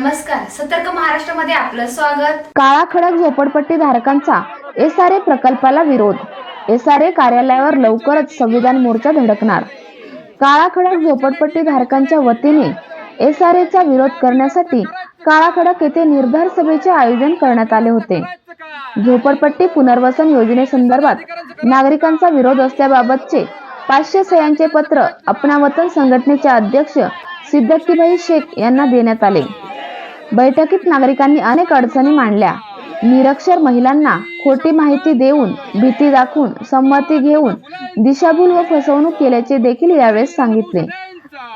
नमस्कार सतर्क महाराष्ट्रामध्ये आपलं स्वागत. काळा खडक झोपडपट्टी धारकांचा एसआरए प्रकल्पाला विरोध. एसआरए कार्यालयावर लवकरच संविधान मोर्चा धडकणार. काळा खडक झोपडपट्टी धारकांच्या वतीने एसआरएचा विरोध करण्यासाठी काळा खडक येथे निर्धार सभेचे आयोजन करण्यात आले होते. झोपडपट्टी पुनर्वसन योजनेसंदर्भात नागरिकांचा विरोध असल्याबाबतचे पाचशे सह्यांचे पत्र अपना वतन संघटनेचे अध्यक्ष सिद्धक्कीभाई शेख यांना देण्यात आले. बैठकीत नागरिकांनी अनेक अडचणी मांडल्या. निरक्षर महिलांना खोटी माहिती देऊन भीती दाखवून संमती घेऊन दिशाभूल व फसवणूक केल्याचे देखील यावेळेस सांगितले.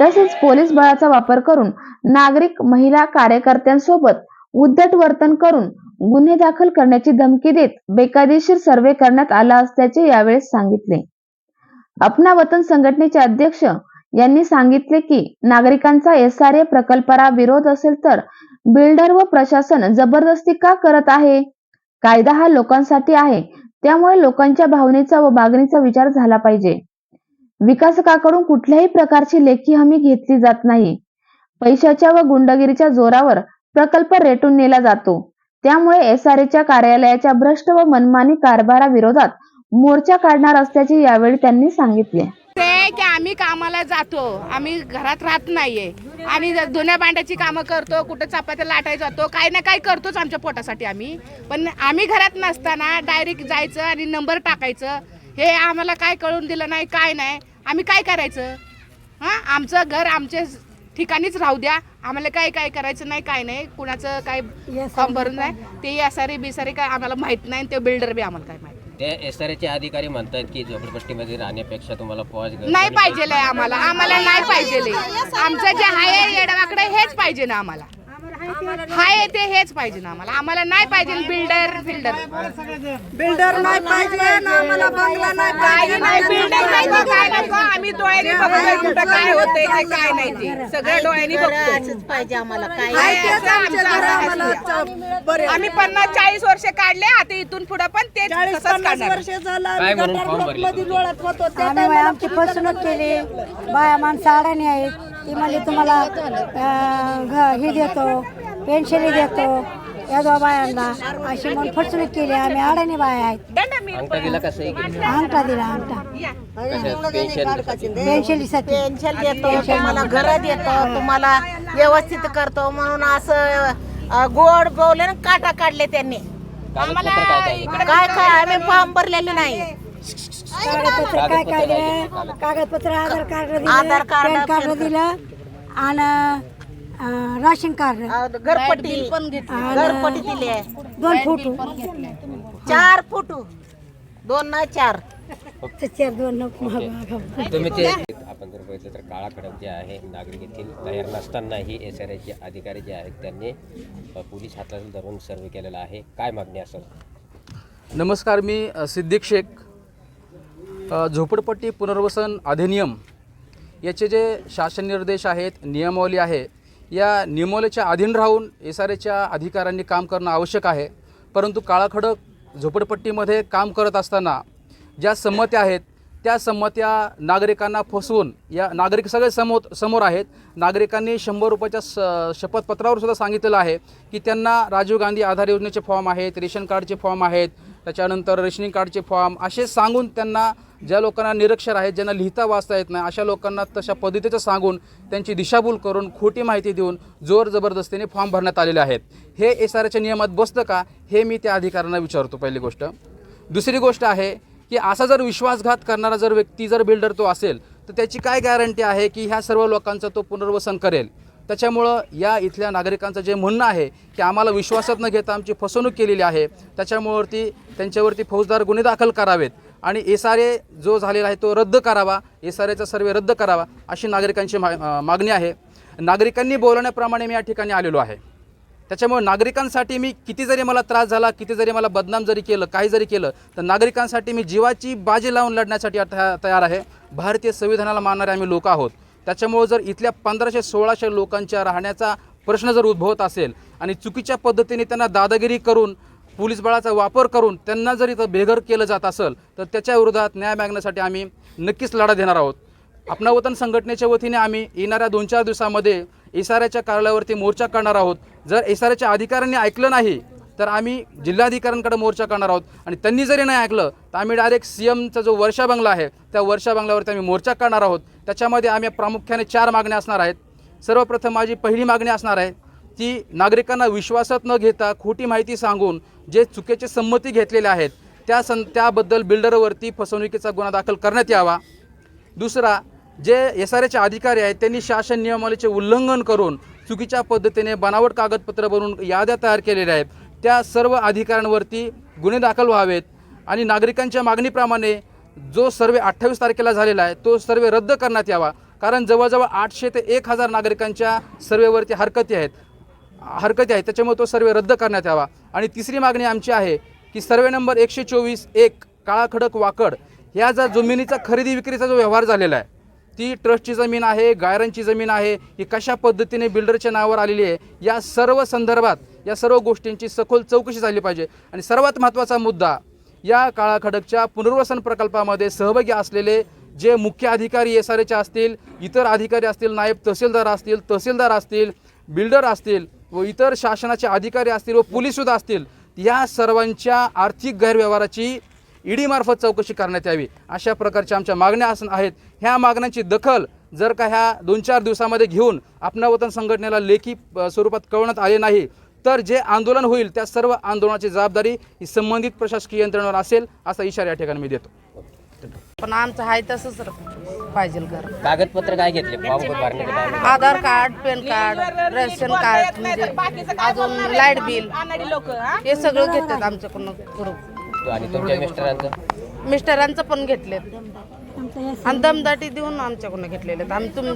तसेच पोलीस बळाचा वापर करून नागरिक महिला कार्यकर्त्यांसोबत उद्धट वर्तन करून गुन्हे दाखल करण्याची धमकी देत बेकायदेशीर सर्वे करण्यात आला असल्याचे यावेळेस सांगितले. अपना वतन संघटनेचे अध्यक्ष यांनी सांगितले की नागरिकांचा एसआरए प्रकल्पाला विरोध असेल तर बिल्डर व प्रशासन जबरदस्ती का करत आहे? कायदा हा लोकांसाठी आहे. त्यामुळे लोकांच्या भावनेचा व मागणीचा विचार झाला पाहिजे. विकासकाकडून कुठल्याही प्रकारची लेखी हमी घेतली जात नाही. पैशाच्या व गुंडगिरीच्या जोरावर प्रकल्प रेटून नेला जातो. त्यामुळे एसआरएच्या कार्यालयाच्या भ्रष्ट व मनमानी कारभाराविरोधात मोर्चा काढणार असल्याचे यावेळी त्यांनी सांगितले. ते की आम्ही कामाला जातो. आम्ही घरात राहत नाहीये. आणि ज- धुण्या भांड्याची कामं करतो कुठं चपात्या लाटाय जातो काही ना काही करतोच आमच्या पोटासाठी आम्ही. पण आम्ही घरात नसताना डायरेक्ट जायचं आणि नंबर टाकायचं. हे आम्हाला काय कळून दिलं नाही काय नाही. आम्ही काय करायचं? हां आमचं घर आमच्या ठिकाणीच राहू द्या. आम्हाला काय काय करायचं नाही काय नाही. कुणाचं काय फॉर्म भरून नाही. ते यासारी बिसारी काय आम्हाला माहीत नाही ते बिल्डर बी आम्हाला काय ते एस आर चे अधिकारी म्हणतात की झोपडपट्टीमध्ये राहण्यापेक्षा तुम्हाला पॉज नाही पाहिजे आम्हाला. आम्हाला नाही पाहिजे आमचं जे आहे येडवाकडे हेच पाहिजे ना आम्हाला. हाय ते हेच पाहिजे ना आम्हाला. आम्हाला नाही पाहिजे बिल्डर बिल्डर. बिल्डर नाही पाहिजे ना आम्हाला बंगला नाही काही नाही बिल्डर नाही ते काय नको. आम्ही डोळ्यांनी बघतोय कुठं काय होतंय ते काय नाही ते. सगळं डोळ्यांनी बघतोय. पाहिजे आम्हाला. काय हाय तेच असं आमचे आमचं घर आहे. आम्हाला च- बरे. आम्ही पन्नास चाळीस वर्ष काढले आता इथून पुढे पण ते चाळीस तसंच पन्नास काढणार वर्ष झालं काय आम्ही म्हणून गटार फॉर्म भरले मध्ये तुम्ही? लोळत होतो त्या आम्ही टायमाला आमची फसवणूक केली. बाया माणसं अडाणी आहेत. ती म्हणजे तुम्हाला अं, घ- हे देतो. पेन्शन देतो. या बायांना अशी म्हणून फसवणूक केली. आम्ही अडाणी बाया आहेत. अंगठा दिला का सही केली? अंगठा दिला अंगठा. कशात? पेन्शन पेन्शनसाठी पेन्शन देतो. तुम्हाला घर देतो. तुम्हाला व्यवस्थित करतो. म्हणून असं अ, गोड बोलले काटा काढले त्यांनी. कागदपत्र काय काय काय काय? आम्ही फॉर्म भरलेले नाही. कागदपत्र काय काय दिलं? कागदपत्र आधार कार्ड दिलं आधार कार्ड, पॅन कार्ड दिलं आणि अं, राशन कार्ड. घरपट्टी. घरपट्टी दिली आहे. दोन फोटो. चार फुटू. दोन ना चार. त्याच्यावर दोन नको मागं. तुम्ही ते आपण जर बघितलं तर काळा खडक जे आहे नागरिक येथील तयार नसतानाही एस आर चे अधिकारी जे आहेत त्यांनी अ, पोलीस हातात धरून सर्वे केलेला आहे. काय मागणी असेल? नमस्कार मी अ, सिद्दीक शेख. अ, झोपडपट्टी पुनर्वसन अधिनियम याचे जे शासन निर्देश आहेत नियमावली आहे या नियमावलीच्या अधीन राहून एस आर एच्या अधिकाऱ्यांनी काम करणं आवश्यक आहे. परंतु काळाखडक झोपडपट्टीमध्ये काम करत असताना ज्या संमत्या आहेत त्या संमत्या नागरिकांना फसवून या नागरिक सगळे समोर समोर आहेत. नागरिकांनी शंभर रुपयाच्या स शपथपत्रावर सुद्धा सांगितलेलं आहे की त्यांना राजीव गांधी आधार योजनेचे फॉर्म आहेत रेशन कार्डचे फॉर्म आहेत त्याच्यानंतर रेशनिंग कार्डचे फॉर्म असे सांगून त्यांना ज्या लोकांना निरक्षर आहेत ज्यांना लिहिता वाचता येत नाही अशा लोकांना तशा पद्धतीचं सांगून त्यांची दिशाभूल करून खोटी माहिती देऊन जोर जबरदस्तीने फॉर्म भरण्यात आलेले आहेत. हे एस आर एच्या नियमात बसतं का? हे मी त्या अधिकाऱ्यांना विचारतो पहिली गोष्ट. दुसरी गोष्ट आहे की असा जर विश्वासघात करणारा जर व्यक्ती जर बिल्डर तो असेल तर त्याची काय गॅरंटी आहे की ह्या सर्व लोकांचं तो पुनर्वसन करेल? त्याच्यामुळं या इथल्या नागरिकांचं जे म्हणणं आहे की आम्हाला विश्वासात न घेता आमची फसवणूक केलेली आहे त्याच्यामुळेवरती त्यांच्यावरती फौजदार गुन्हे दाखल करावेत आणि एस आर ए जो झालेला आहे तो रद्द करावा एस आर एचा सर्वे रद्द करावा अशी नागरिकांची मा मागणी आहे. नागरिकांनी बोलवण्याप्रमाणे मी या ठिकाणी आलेलो आहे. त्याच्यामुळे नागरिकांसाठी मी किती जरी मला त्रास झाला किती जरी मला बदनाम जरी केलं काही जरी केलं तर नागरिकांसाठी मी जीवाची बाजी लावून लढण्यासाठी तयार आहे. भारतीय संविधानाला मानणारे आम्ही लोक आहोत. त्याच्यामुळे जर इथल्या पंधराशे सोळाशे लोकांच्या राहण्याचा प्रश्न जर उद्भवत असेल आणि चुकीच्या पद्धतीने त्यांना दादागिरी करून पोलीस बळाचा वापर करून त्यांना जर इथं बेघर केलं जात असेल तर त्याच्या विरोधात न्याय मागण्यासाठी आम्ही नक्कीच लढा देणार आहोत. आपणा वतन संघटनेच्या वतीने आम्ही येणाऱ्या दोन चार दिवसामध्ये एसआरच्या कार्यालयावरती मोर्चा करणार आहोत. जर एसआरच्या अधिकाऱ्यांनी ऐकलं नाही तर आम्ही जिल्हाधिकाऱ्यांकडे मोर्चा करणार आहोत. आणि त्यांनी जरी नाही ऐकलं तर आम्ही डायरेक्ट सी एमचा जो वर्षा बंगला आहे त्या वर्षा बंगल्यावरती आम्ही मोर्चा करणार आहोत. त्याच्यामध्ये आम्ही प्रामुख्याने चार मागण्या असणार आहेत. सर्वप्रथम माझी पहिली मागणी असणार आहे ती नागरिकांना विश्वासात न घेता खोटी माहिती सांगून जे चुकीचे संमती घेतलेल्या आहेत त्या सं त्याबद्दल बिल्डरवरती फसवणुकीचा गुन्हा दाखल करण्यात यावा. दुसरा जे एस आर एचे अधिकारी आहेत त्यांनी शासन नियमावलीचे उल्लंघन करून चुकीच्या पद्धतीने बनावट कागदपत्र बनवून याद्या तयार केलेल्या आहेत. त्या सर्व अधिकाऱ्यांवरती गुन्हे दाखल व्हावेत आणि नागरिकांच्या मागणीप्रमाणे जो सर्वे अठ्ठावीस तारखेला झालेला आहे तो सर्वे रद्द करण्यात यावा. कारण जवळजवळ आठशे ते एक हजार नागरिकांच्या सर्वेवरती हरकती आहेत. हरकती आहेत. त्याच्यामुळे तो सर्वे रद्द करण्यात यावा. आणि तिसरी मागणी आमची आहे की सर्वे नंबर एकशे चोवीस एक काळाखडक वाकड ह्या जर जमिनीचा खरेदी विक्रीचा जो व्यवहार झालेला आहे ती ट्रस्टची जमीन आहे गायरांची जमीन आहे ही कशा पद्धतीने बिल्डरच्या नावावर आलेली आहे या सर्व संदर्भात या सर्व गोष्टींची सखोल चौकशी झाली पाहिजे. आणि सर्वात महत्त्वाचा मुद्दा या काळाखडकच्या पुनर्वसन प्रकल्पामध्ये सहभागी असलेले जे मुख्य अधिकारी एस आर एचे असतील इतर अधिकारी असतील नायब तहसीलदार असतील तहसीलदार असतील बिल्डर असतील व इतर शासनाचे अधिकारी असतील व पोलीससुद्धा असतील या सर्वांच्या आर्थिक गैरव्यवहाराची ईडीमार्फत चौकशी करण्यात यावी. अशा प्रकारच्या आमच्या मागण्या अस आहेत. ह्या मागण्यांची दखल जर का ह्या दोन चार दिवसामध्ये घेऊन आपणा वतन संघटनेला लेखी स्वरूपात कळवण्यात आले नाही तर जे आंदोलन होईल त्या सर्व आंदोलनाची जबाबदारी ही संबंधित प्रशासकीय यंत्रणेवर असेल असा इशारा या ठिकाणी मी देतो. पण आमचं आहे तसंच पाहिजे घर. कागदपत्र काय घेतले? फॉर्म भरण्याचे काय Aadhaar card PAN card ration card म्हणजे अजून लाइट बिल. हे? सगळं घेतात आमच्याकडून करून आणि तुमच्या मिस्टरांचं? मिस्टरांचं पण घेतलेत. आणि दमदाटी देऊन आमच्याकडून घेतलेले आहेत. आम्ही तुम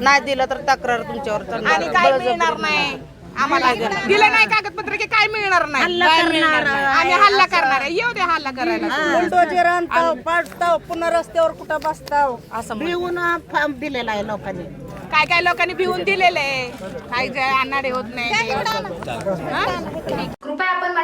नाही दिलं तर तक्रार तुमच्यावर करणार. बळजबरी नाही. आम्हाला दिलं नाही कागदपत्र की काय मिळणार नाही? काय मिळणार नाही. आम्ही हल्ला करणार आहे. येऊ दे हल्ला करायला. बुलडोजर आणताव पाडताव पुन्हा रस्त्यावर कुठं बसताव? असं पिऊन फॉर्म दिलेला आहे लोकांनी. काय काय लोकांनी भिवून दिलेले काय जे आणणारे होत नाही. कृपया